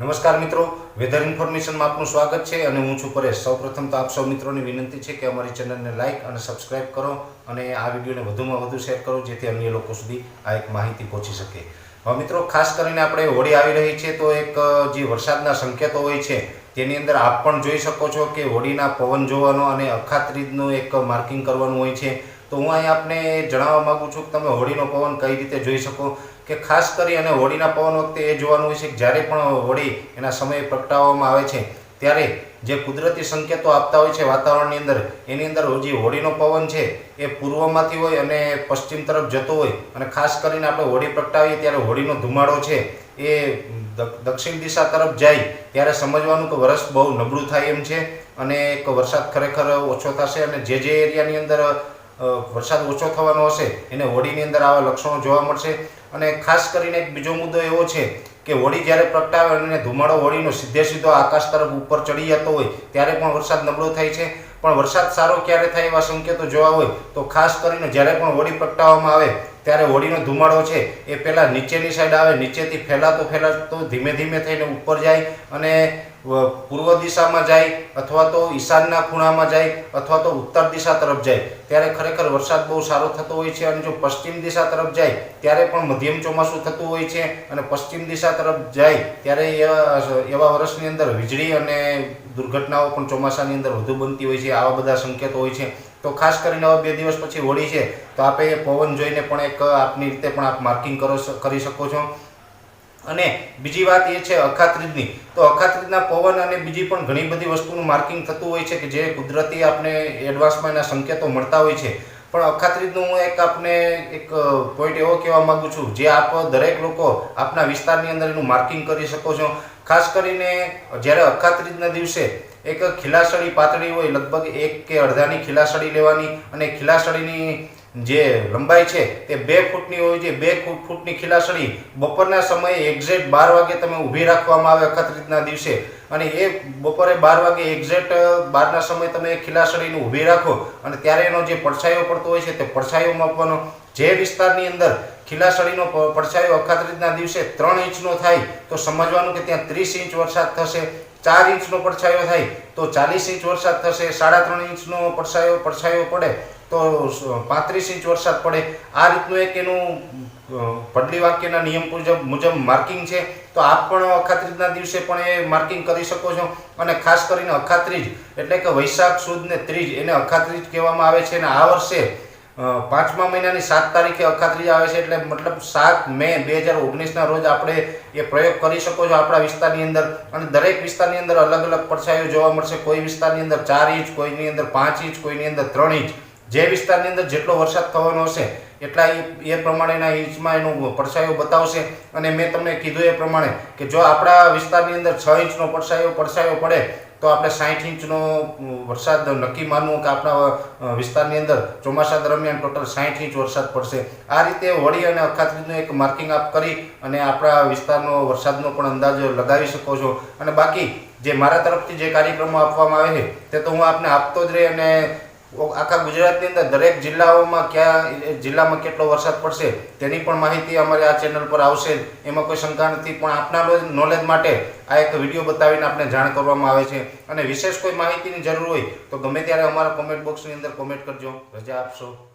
નમસ્કાર મિત્રો, વેધર ઇન્ફોર્મેશનમાં આપનું સ્વાગત છે અને હું છું પરેશ. સૌપ્રથમ તો આપ સૌ મિત્રોની વિનંતી છે કે અમારી ચેનલને લાઇક અને સબસ્ક્રાઇબ કરો અને આ વિડીયોને વધુમાં વધુ શેર કરો જેથી અન્ય લોકો સુધી આ એક માહિતી પહોંચી શકે. હવે મિત્રો, ખાસ કરીને આપણે હોળી આવી રહી છે તો એક જે વરસાદના સંકેતો હોય છે તેની અંદર આપ પણ જોઈ શકો છો કે હોળીના પવન જોવાનો અને અખાત્રીજનું એક માર્કિંગ કરવાનું હોય છે. તો હું અહીં આપને જણાવવા માગું છું કે તમે હોળીનો પવન કઈ રીતે જોઈ શકો? કે ખાસ કરી અને હોળીના પવન વખતે એ જોવાનું હોય છે કે જ્યારે પણ હોળી એના સમયે પ્રગટાવવામાં આવે છે, ત્યારે જે કુદરતી સંકેતો આપતા હોય છે વાતાવરણની અંદર, એની અંદર જે હોળીનો પવન છે એ પૂર્વમાંથી હોય અને પશ્ચિમ તરફ જતો હોય અને ખાસ કરીને આપણે હોળી પ્રગટાવીએ ત્યારે હોળીનો ધુમાડો છે એ દક્ષિણ દિશા તરફ જાય ત્યારે સમજવાનું કે વરસ બહુ નબળું થાય એમ છે અને એક વરસાદ ખરેખર ઓછો થશે અને જે જે એરિયાની અંદર વરસાદ ઓછો થવાનો હશે, એને હોળીની અંદર આવા લક્ષણો જોવા મળશે. અને ખાસ કરીને એક બીજો મુદ્દો એવો છે કે હોળી જ્યારે પ્રગટાવે અને ધુમાડો હોળીનો સીધે સીધો આકાશ તરફ ઉપર ચડી જતો હોય, ત્યારે પણ વરસાદ નબળો થાય છે. પણ વરસાદ સારો ક્યારે થાય એવા સંકેતો જોવા હોય, તો ખાસ કરીને જ્યારે પણ હોળી પ્રગટાવવામાં આવે, ત્યારે હોળીનો ધુમાડો છે એ પહેલાં નીચેની સાઈડ આવે, નીચેથી ફેલાતો ફેલાતો ધીમે ધીમે થઈને ઉપર જાય અને પૂર્વ દિશામાં જાય અથવા તો ઈશાનના ખૂણામાં જાય અથવા તો ઉત્તર દિશા તરફ જાય, ત્યારે ખરેખર વરસાદ બહુ સારો થતો હોય છે અને જો પશ્ચિમ દિશા તરફ જાય, ત્યારે પણ મધ્યમ ચોમાસું થતું હોય છે અને પશ્ચિમ દિશા તરફ જાય, ત્યારે એવા વર્ષની અંદર વીજળી અને દુર્ઘટનાઓ પણ ચોમાસાની અંદર વધુ બનતી હોય છે, આવા બધા સંકેતો હોય છે. તો ખાસ કરીને હવે બે દિવસ પછી હોળી છે, તો આપે પવન જોઈને પણ એક આપની રીતે પણ આપ માર્કિંગ કરો કરી શકો છો. અને બીજી વાત એ છે અખાત્રીજની. તો અખાત્રીજના પવન અને બીજી પણ ઘણી બધી વસ્તુનું માર્કિંગ થતું હોય છે કે જે કુદરતી આપણે એડવાન્સમાં એના સંકેતો મળતા હોય છે. પણ અખાત્રીજનું હું એક આપને એક પોઈન્ટ એવો કહેવા માગું છું, જે આપ દરેક લોકો આપના વિસ્તારની અંદર એનું માર્કિંગ કરી શકો છો. ખાસ કરીને જ્યારે અખાત્રીજના દિવસે એક ખીલાસળી પાતળી હોય, લગભગ એક કે અડધાની ખીલાસળી લેવાની અને ખીલાસળીની જે લંબાઈ છે તે બે ફૂટની હોય છે, બે ફૂટ, ફૂટની ખીલાસળી બપોરના સમયે એક્ઝેક્ટ બાર વાગે તમે ઊભી રાખવામાં આવે અખાત્રીજના દિવસે. અને એ બપોરે બાર વાગે એક્ઝેક્ટ બારના સમયે તમે ખીલાસળીને ઊભી રાખો અને ત્યારે એનો જે પડછાયો પડતો હોય છે તે પડછાયો માપવાનો. જે વિસ્તારની અંદર ખીલાસળીનો પડછાયો પડછાયો રીતના દિવસે ત્રણ ઇંચનો થાય, તો સમજવાનું કે ત્યાં ત્રીસ ઇંચ વરસાદ થશે, ચાર ઇંચનો પડછાયો થાય, તો ચાલીસ ઇંચ વરસાદ થશે, સાડા ત્રણ ઇંચનો પડછાયો પડછાયો પડે. તો પાંત્રીસ ઇંચ વરસાદ પડે. આ રીતનું એક એનું પડલી વાક્યના નિયમ મુજબ મુજબ માર્કિંગ છે. તો આપ પણ અખાત્રીજના દિવસે પણ એ માર્કિંગ કરી શકો છો. અને ખાસ કરીને અખાત્રીજ, એટલે કે વૈશાખ, સુદ ને ત્રીજ, એને અખાત્રીજ કહેવામાં આવે છે. અને આ વર્ષે પાંચમા મહિનાની સાત તારીખે અખાત્રીજ આવે છે. એટલે મતલબ સાત મે બે હજાર ઓગણીસના રોજ આપણે એ પ્રયોગ કરી શકો છો આપણા વિસ્તારની અંદર. અને દરેક વિસ્તારની અંદર અલગ અલગ પડછાયો જોવા મળશે. કોઈ વિસ્તારની અંદર ચાર ઇંચ, કોઈની અંદર પાંચ ઇંચ, કોઈની અંદર ત્રણ ઇંચ. જે વિસ્તારની અંદર જેટલો વરસાદ થવાનો હશે, એટલા એ પ્રમાણેના ઇંચમાં એનો પડછાયો બતાવશે. અને મેં તમને કીધું એ પ્રમાણે કે જો આપણા વિસ્તારની અંદર છ ઇંચનો પડછાયો પડછાયો પડે, તો આપણે સાઠ ઇંચનો વરસાદ નક્કી માનવું કે આપણા વિસ્તારની અંદર ચોમાસા દરમિયાન ટોટલ સાઠ ઇંચ વરસાદ પડશે. આ રીતે વળી અને અખાત્રીજનું એક માર્કિંગ આપ કરી અને આપણા વિસ્તારનો વરસાદનો પણ અંદાજ લગાવી શકો છો. અને બાકી જે મારા તરફથી જે કાર્યક્રમો આપવામાં આવે છે, તે તો હું આપને આપતો જ રહી અને આખા ગુજરાતની અંદર દરેક જિલ્લાઓમાં ક્યાં જિલ્લામાં કેટલો વરસાદ પડશે તેની પણ માહિતી અમારે આ ચેનલ પર આવશે. એમાં કોઈ શંકા નથી, પણ આપના નોલેજ માટે આ એક વીડિયો બતાવીને આપણે જાણ કરવામાં આવે છે. અને વિશેષ કોઈ માહિતીની જરૂર હોય તો ગમે ત્યારે અમારા કોમેન્ટ બોક્સની અંદર કોમેન્ટ કરજો. રજા આપશો.